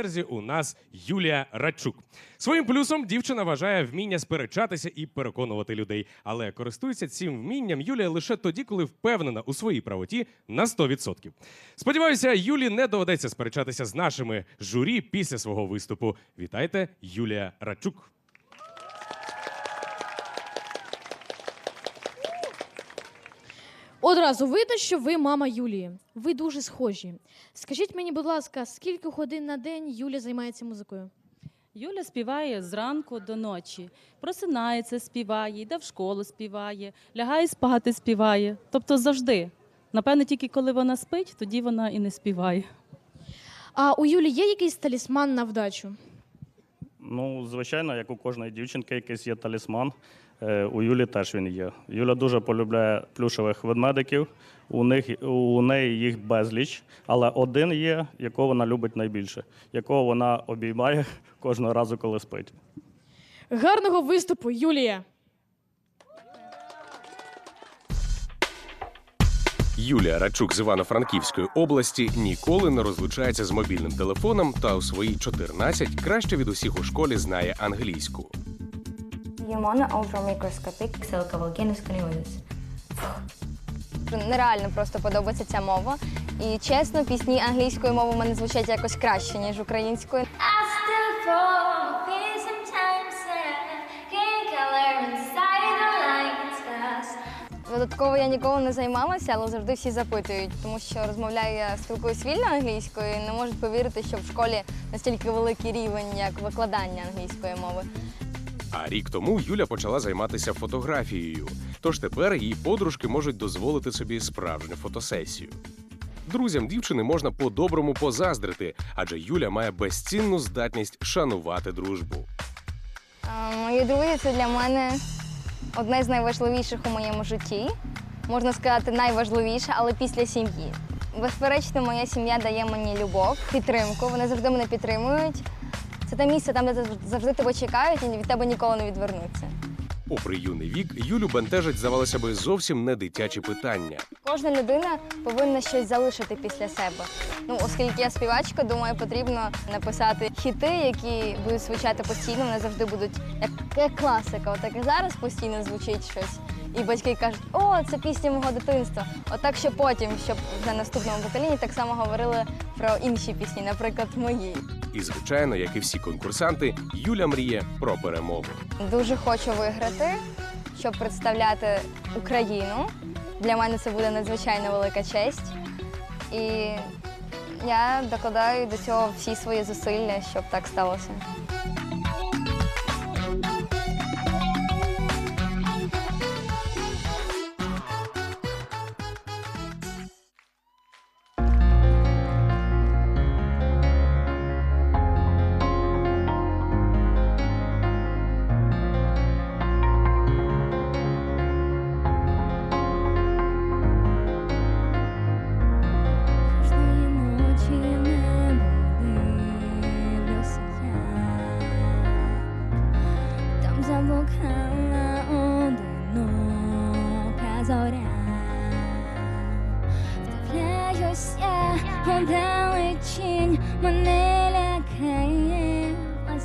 черзі у нас Юлія Радчук. Своїм плюсом дівчина вважає вміння сперечатися і переконувати людей, але користується цим вмінням Юлія лише тоді, коли впевнена у своїй правоті на 100%. Сподіваюся, Юлі не доведеться сперечатися з нашими журі після свого виступу. Вітайте, Юлія Радчук. Одразу видно, що ви мама Юлії. Ви дуже схожі. Скажіть мені, будь ласка, скільки годин на день Юля займається музикою? Юля співає зранку до ночі. Просинається, співає, йде в школу, співає, лягає спати, співає. Тобто завжди. Напевне, тільки коли вона спить, тоді вона і не співає. А у Юлі є якийсь талісман на вдачу? Ну, звичайно, як у кожної дівчинки, якийсь є талісман. Е, У Юлі теж він є. Юля дуже полюбляє плюшевих ведмедиків. У них у неї їх безліч, але один є, якого вона любить найбільше, якого вона обіймає кожного разу, коли спить. Гарного виступу, Юлія! Юлія Радчук з Івано-Франківської області ніколи не розлучається з мобільним телефоном та у свої 14 краще від усіх у школі знає англійську. Ultramicroscopic pixel Нереально просто подобається ця мова. І чесно, пісні англійською мовою в мене звучать якось краще, ніж українською. Додатково я ніколи не займалася, але завжди всі запитують, тому що розмовляю я спілкуюсь вільно англійською і не можуть повірити, що в школі настільки великий рівень, як викладання англійської мови. А рік тому Юля почала займатися фотографією. Тож тепер її подружки можуть дозволити собі справжню фотосесію. Друзям дівчини можна по-доброму позаздрити, адже Юля має безцінну здатність шанувати дружбу. А, Мої друзі це для мене одне з найважливіших у моєму житті. Можна сказати, найважливіше, але після сім'ї. Безперечно, моя сім'я дає мені любов, підтримку. Вони завжди мене підтримують. Це те місце, там, де завжди тебе чекають і від тебе ніколи не відвернуться. Попри юний вік, Юлю бентежить, здавалося би, зовсім не дитячі питання. Кожна людина повинна щось залишити після себе. Ну, оскільки я співачка, думаю, потрібно написати хіти, які будуть звучати постійно. Вони завжди будуть як, класика. Отак і зараз постійно звучить щось. І батьки кажуть, о, це пісня мого дитинства. Отак, що потім, щоб вже наступному поколінні так само говорили про інші пісні, наприклад, мої. І, звичайно, як і всі конкурсанти, Юля мріє про перемогу. Дуже хочу виграти, щоб представляти Україну. Для мене це буде надзвичайно велика честь. І я докладаю до цього всі свої зусилля, щоб так сталося.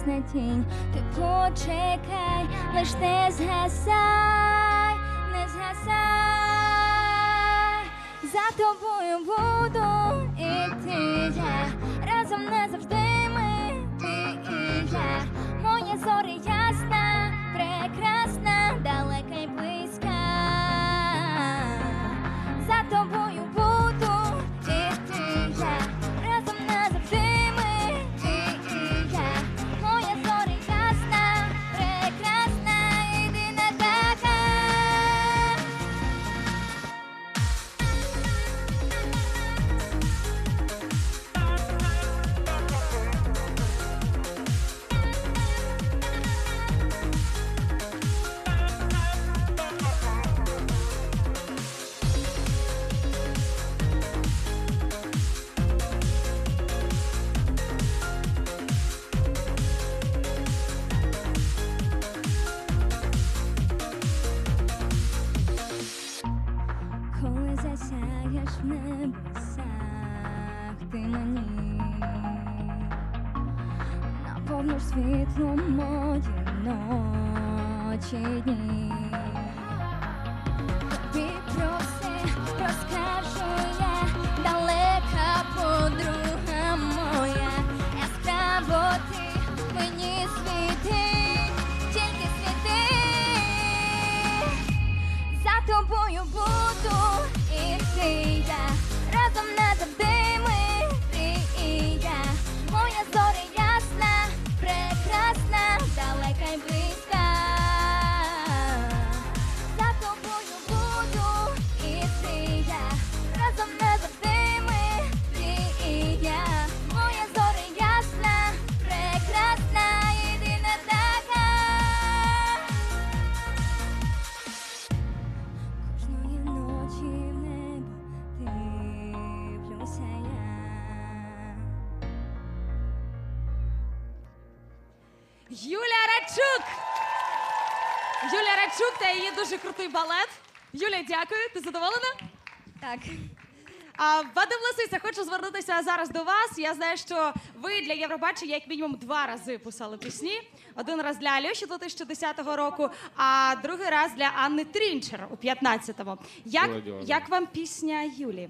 Власна тінь. Ти почекай, лиш не згасай, не згасай. За тобою буду іти небесах ти мені, наповниш світло мої ночі дні. Тобі про все розкажу подруга моя, яскраво ти мені світи. Юля Радчук! Юля Радчук та її дуже крутий балет. Юля, дякую. Ти задоволена? Так. А Вадим Лисиця, хочу звернутися зараз до вас. Я знаю, що ви для Євробачення як мінімум два рази писали пісні. Один раз для Альоші 2010 року, а другий раз для Анни Трінчер у 15-му. Як, як вам пісня Юлі?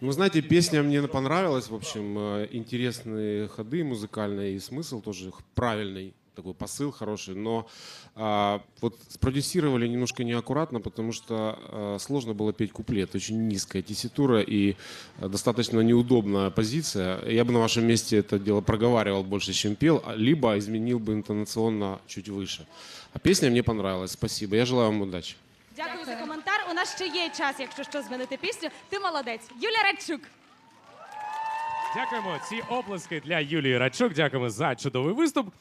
Ну, знаете, песня мне понравилась, в общем, э, интересные ходы музыкальные и смысл тоже правильный, такой посыл хороший, но а, вот спродюсировали немножко неаккуратно, потому что а, сложно было петь куплет, очень низкая тесситура и а, достаточно неудобная позиция. Я бы на вашем месте это дело проговаривал больше, чем пел, а, либо изменил бы интонационно чуть выше. А песня мне понравилась, спасибо. Я желаю вам удачи. Дякую, за коментар. У нас ще є час, якщо що, змінити пісню. Ти молодець. Юля Радчук. Дякуємо. Ці оплески для Юлії Радчук. Дякуємо за чудовий виступ.